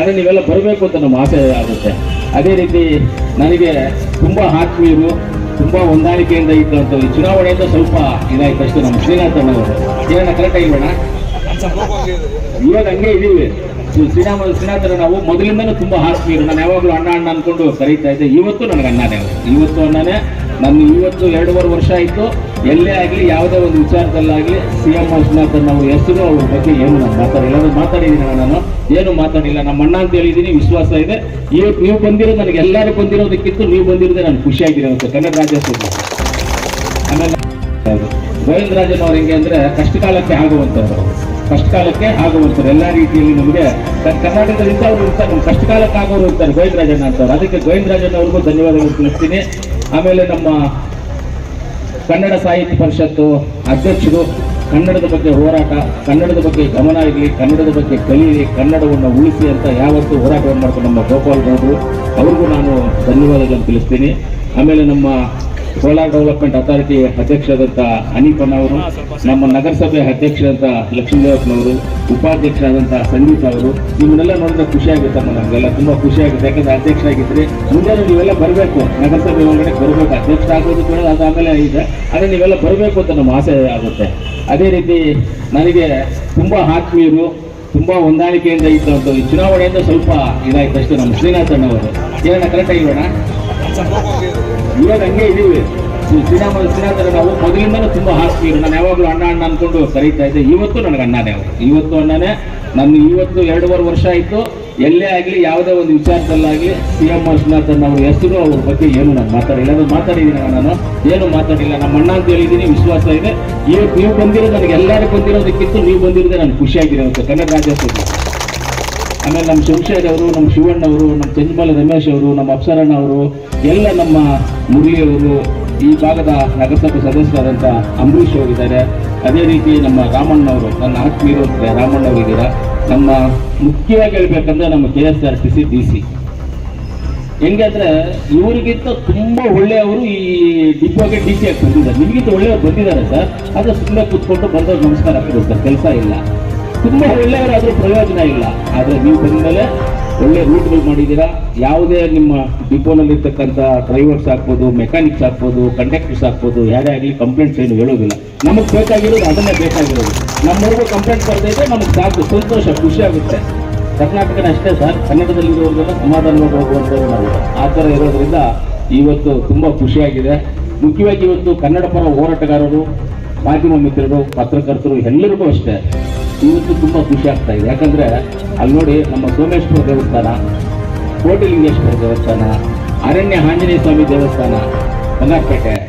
ಆದರೆ ನೀವೆಲ್ಲ ಬರಬೇಕು ಅಂತ ನಮ್ಮ ಆಸೆ ಆಗುತ್ತೆ. ಅದೇ ರೀತಿ ನನಗೆ ತುಂಬ ಆತ್ಮೀಯರು, ತುಂಬ ಹೊಂದಾಣಿಕೆಯಿಂದ ಇದ್ದಂಥ ಈ ಚುನಾವಣೆಯಿಂದ ಸ್ವಲ್ಪ ಇದಾಯ್ತು ಅಷ್ಟು ನಮ್ಮ ಶ್ರೀನಾಥ್ ಅಣ್ಣವರು ಏನನ್ನ ಕರೆಕ್ಟಾಗಿ ಬೇಡ ಇವಾಗ ಹಂಗೆ ಇದ್ದೀವಿ ಶ್ರೀ- ಶ್ರೀರಾಮ ಶ್ರೀನಾಥರ ನಾವು ಮೊದಲಿಂದನೂ ತುಂಬ ಆತ್ಮೀಯರು. ನಾನು ಯಾವಾಗಲೂ ಅಣ್ಣ ಅಣ್ಣ ಅಂದ್ಕೊಂಡು ಕರೀತಾ ಇದ್ದೆ. ಇವತ್ತು ನನಗೆ ಅಣ್ಣನೇ ಇವತ್ತು ಅಣ್ಣನೇ. ನನ್ನ ಇವತ್ತು ಎರಡೂವರೆ ವರ್ಷ ಆಯಿತು. ಎಲ್ಲೇ ಆಗಲಿ, ಯಾವುದೇ ಒಂದು ವಿಚಾರದಲ್ಲಾಗಲಿ ಸಿ ಎಂ ಶ್ರೀನಾಥನ್ ನಾವು ಹೆಸರು, ಅವ್ರ ಬಗ್ಗೆ ಏನು ನಾನು ಮಾತಾಡಿಲ್ಲ ಅದು ಮಾತಾಡಿದ್ದೀನಿ ನಾನು. ಏನು ಮಾತಾಡಿಲ್ಲ. ನಮ್ಮ ಅಣ್ಣ ಅಂತ ಹೇಳಿದ್ದೀನಿ, ವಿಶ್ವಾಸ ಇದೆ. ಇವತ್ತು ನೀವು ಬಂದಿರೋ ನನಗೆ ಎಲ್ಲರೂ ಬಂದಿರೋದಕ್ಕಿಂತ ನೀವು ಬಂದಿರೋದೇ ನಾನು ಖುಷಿಯಾಗಿರೋದು ಕನ್ನಡ ರಾಜ್ಯೋತ್ಸವ ಆಮೇಲೆ ಗೋವಿಂದರಾಜನ್ ಅವ್ರು ಹೆಂಗೆ ಅಂದ್ರೆ ಕಷ್ಟಕಾಲಕ್ಕೆ ಆಗುವಂಥವ್ರು. ಕಷ್ಟಕಾಲಕ್ಕೆ ಆಗುವಂಥವ್ರು. ಎಲ್ಲ ರೀತಿಯಲ್ಲಿ ನಮಗೆ ಕರ್ನಾಟಕದಿಂದ ಅವರು ಇರ್ತಾರೆ. ನಮ್ಮ ಕಷ್ಟಕಾಲಕ್ಕೆ ಆಗೋರು ಇರ್ತಾರೆ ಗೋವಿಂದರಾಜನ್ ಅಂತವ್ರು. ಅದಕ್ಕೆ ಗೋವಿಂದರಾಜನ್ ಅವ್ರಿಗೂ ಧನ್ಯವಾದಗಳು ತಿಳಿಸ್ತೀನಿ. ಆಮೇಲೆ ನಮ್ಮ ಕನ್ನಡ ಸಾಹಿತ್ಯ ಪರಿಷತ್ತು ಅಧ್ಯಕ್ಷರು, ಕನ್ನಡದ ಬಗ್ಗೆ ಹೋರಾಟ, ಕನ್ನಡದ ಬಗ್ಗೆ ಗಮನ ಇರಲಿ, ಕನ್ನಡದ ಬಗ್ಗೆ ಕಲೀಲಿ ಕನ್ನಡವನ್ನು ಉಳಿಸಿ ಅಂತ ಯಾವತ್ತೂ ಹೋರಾಟವನ್ನು ಮಾಡ್ತಾರೆ ನಮ್ಮ ಗೋಪಾಲ್ ಗೌಡರು. ಅವ್ರಿಗೂ ನಾನು ಧನ್ಯವಾದಗಳನ್ನು ತಿಳಿಸ್ತೀನಿ. ಆಮೇಲೆ ನಮ್ಮ ಕೋಲಾರ ಡೆವಲಪ್ಮೆಂಟ್ ಅಥಾರಿಟಿ ಅಧ್ಯಕ್ಷರಾದಂಥ ಅನೀಪನ್ ಅವರು ನಮ್ಮ ನಗರಸಭೆ ಅಧ್ಯಕ್ಷರಾದಂಥ ಲಕ್ಷ್ಮೀದೇವಪ್ಪನವರು ಉಪಾಧ್ಯಕ್ಷರಾದಂಥ ಸಂಗೀತ ಅವರು ನಿಮ್ಮನ್ನೆಲ್ಲ ನೋಡಿದ್ರೆ ಖುಷಿಯಾಗುತ್ತಮ್ಮ ನಮಗೆಲ್ಲ ತುಂಬಾ ಖುಷಿಯಾಗುತ್ತೆ ಯಾಕಂದರೆ ಅಧ್ಯಕ್ಷರಾಗಿದ್ದರೆ ಮುಂದೆ ನೀವೆಲ್ಲ ಬರಬೇಕು. ನಗರಸಭೆ ಒಳಗಡೆ ಬರಬೇಕು. ಅಧ್ಯಕ್ಷ ಆಗೋದು ಕೂಡ ಆಮೇಲೆ ಇದೆ. ಆದರೆ ನೀವೆಲ್ಲ ಬರಬೇಕು ಅಂತ ನಮ್ಮ ಆಸೆ ಆಗುತ್ತೆ. ಅದೇ ರೀತಿ ನನಗೆ ತುಂಬಾ ಆತ್ಮೀಯರು ತುಂಬಾ ಹೊಂದಾಣಿಕೆಯಿಂದ ಇದ್ದಂಥ ಈ ಚುನಾವಣೆಯಿಂದ ಸ್ವಲ್ಪ ಇದಾಯ್ತು ಅಷ್ಟೇ ನಮ್ಮ ಶ್ರೀನಾಥ್ ಅಣ್ಣವರು. ಏನನ್ನ ಕರೆಕ್ಟಾಗಿ ಬೇಡ ಇವಾಗ ಹಂಗೆ ಇದೀವಿ ಶ್ರೀರಾಮ ಶ್ರೀನಾಥರ ನಾವು ಮೊದಲಿಂದಾನು ತುಂಬಾ ಆತ್ಮೀಯರು ನಾನು ಯಾವಾಗಲೂ ಅಣ್ಣ ಅಣ್ಣ ಅನ್ಕೊಂಡು ಕರೀತಾ ಇದ್ದೆ. ಇವತ್ತು ನನಗೆ ಅಣ್ಣನೇ ಅವರು. ಇವತ್ತು ಅಣ್ಣನೇ. ನನ್ನ ಇವತ್ತು ಎರಡೂವರೆ ವರ್ಷ ಆಯಿತು. ಎಲ್ಲೇ ಆಗಲಿ, ಯಾವುದೇ ಒಂದು ವಿಚಾರದಲ್ಲಾಗಲಿ, ಸಿ ಎಂ ವಿಶ್ವನಾಥನ್ ಅವ್ರ ಹೆಸರು, ಅವ್ರ ಬಗ್ಗೆ ಏನು ನಾನು ಮಾತಾಡಿಲ್ಲ ಅದು ಮಾತಾಡಿದ್ದೀನಿ ನಾನು. ಏನು ಮಾತಾಡಿಲ್ಲ. ನಮ್ಮ ಅಣ್ಣ ಅಂತ ಹೇಳಿದ್ದೀನಿ, ವಿಶ್ವಾಸ ಇದೆ. ಇವತ್ತು ನೀವು ಬಂದಿರೋದು ನನಗೆ ಎಲ್ಲರೂ ಬಂದಿರೋದಕ್ಕಿಂತ ನೀವು ಬಂದಿರೋದೇ ನಾನು ಖುಷಿಯಾಗಿರೋದು ಕನ್ನಡ ರಾಜ್ಯೋತ್ಸವ ಆಮೇಲೆ ನಮ್ಮ ಶಂಶೇರ್ ಅವರು ನಮ್ಮ ಶಿವಣ್ಣ ಅವರು ನಮ್ಮ ಚಂದ್ಮಲ ರಮೇಶ್ ಅವರು ನಮ್ಮ ಅಪ್ಸರಣ್ಣ ಅವರು ಎಲ್ಲ ನಮ್ಮ ಮುರಳಿ ಅವರು ಈ ಭಾಗದ ನಗರಸಭೆ ಸದಸ್ಯರಾದಂಥ ಅಂಬರೀಷ್ ಅವರಿದ್ದಾರೆ. ಅದೇ ರೀತಿ ನಮ್ಮ ರಾಮಣ್ಣ ಅವರು ನನ್ನ ಆತ್ಮೀಯರು ರಾಮಣ್ಣ ಅವರಿದ್ದೀರಾ ನಮ್ಮ ಮುಖ್ಯವಾಗಿ ಹೇಳ್ಬೇಕಂದ್ರೆ ನಮ್ಮ K S R T C D C. ಹೆಂಗೆ ಅಂದ್ರೆ ಇವರಿಗಿಂತ ತುಂಬಾ ಒಳ್ಳೆಯವರು ಈ ಡಿಪೋಗೆ ಡಿ ಸಿ ಆಗಿ ಬಂದಿದ್ದಾರೆ. ನಿಮಗಿಂತ ಒಳ್ಳೆಯವರು ಬಂದಿದ್ದಾರೆ ಸರ್. ಆದರೆ ಸುಮ್ಮನೆ ಕೂತ್ಕೊಂಡು ಬಂದವ್ರು ನಮಸ್ಕಾರ ಹಾಕಿದ್ರು ಸರ್. ಕೆಲಸ ಇಲ್ಲ. ತುಂಬಾ ಒಳ್ಳೆಯವರಾದ್ರೂ ಪ್ರಯೋಜನ ಇಲ್ಲ. ಆದರೆ ನೀವು ಬಂದ್ಮೇಲೆ ಒಳ್ಳೆ ರೂಟ್ಗಳು ಮಾಡಿದ್ದೀರಾ? ಯಾವುದೇ ನಿಮ್ಮ ಡಿಪೋನಲ್ಲಿ ಇರ್ತಕ್ಕಂಥ ಡ್ರೈವರ್ಸ್ ಹಾಕ್ಬೋದು ಮೆಕ್ಯಾನಿಕ್ಸ್ ಹಾಕ್ಬೋದು ಕಂಡಕ್ಟರ್ಸ್ ಹಾಕ್ಬೋದು ಯಾರೇ ಆಗಲಿ ಕಂಪ್ಲೇಂಟ್ಸ್ ಏನು ಹೇಳೋದಿಲ್ಲ. ನಮಗೆ ಬೇಕಾಗಿರೋದು ಅದನ್ನೇ ಬೇಕಾಗಿರೋದು. ನಮ್ಮವ್ರಿಗೂ ಕಂಪ್ಲೇಂಟ್ ಬರ್ದಿದ್ರೆ ನಮಗೆ ಸಾಕು. ಸಂತೋಷ, ಖುಷಿ ಆಗುತ್ತೆ. ಕರ್ನಾಟಕನ ಅಷ್ಟೇ ಸರ್. ಕನ್ನಡದಲ್ಲಿರೋರಿಗೆಲ್ಲ ಸಮಾಧಾನವಾಗಿ ಹೋಗುವಂಥದ್ದು ನಾವು. ಆ ಥರ ಇರೋದರಿಂದ ಇವತ್ತು ತುಂಬ ಖುಷಿಯಾಗಿದೆ. ಮುಖ್ಯವಾಗಿ ಇವತ್ತು ಕನ್ನಡ ಪರ ಹೋರಾಟಗಾರರು, ಮಾಧ್ಯಮ ಮಿತ್ರರು, ಪತ್ರಕರ್ತರು ಎಲ್ಲರಿಗೂ ಅಷ್ಟೇ. ಇವತ್ತು ತುಂಬ ಖುಷಿ ಆಗ್ತಾ ಇದೆ. ಯಾಕಂದ್ರೆ ಅಲ್ಲಿ ನೋಡಿ ನಮ್ಮ ಸೋಮೇಶ್ವರ ದೇವಸ್ಥಾನ, ಕೋಟಿಲಿಂಗೇಶ್ವರ ದೇವಸ್ಥಾನ, ಅರಣ್ಯ ಆಂಜನೇಯ ಸ್ವಾಮಿ ದೇವಸ್ಥಾನ ಬಂಗಾರಪೇಟೆ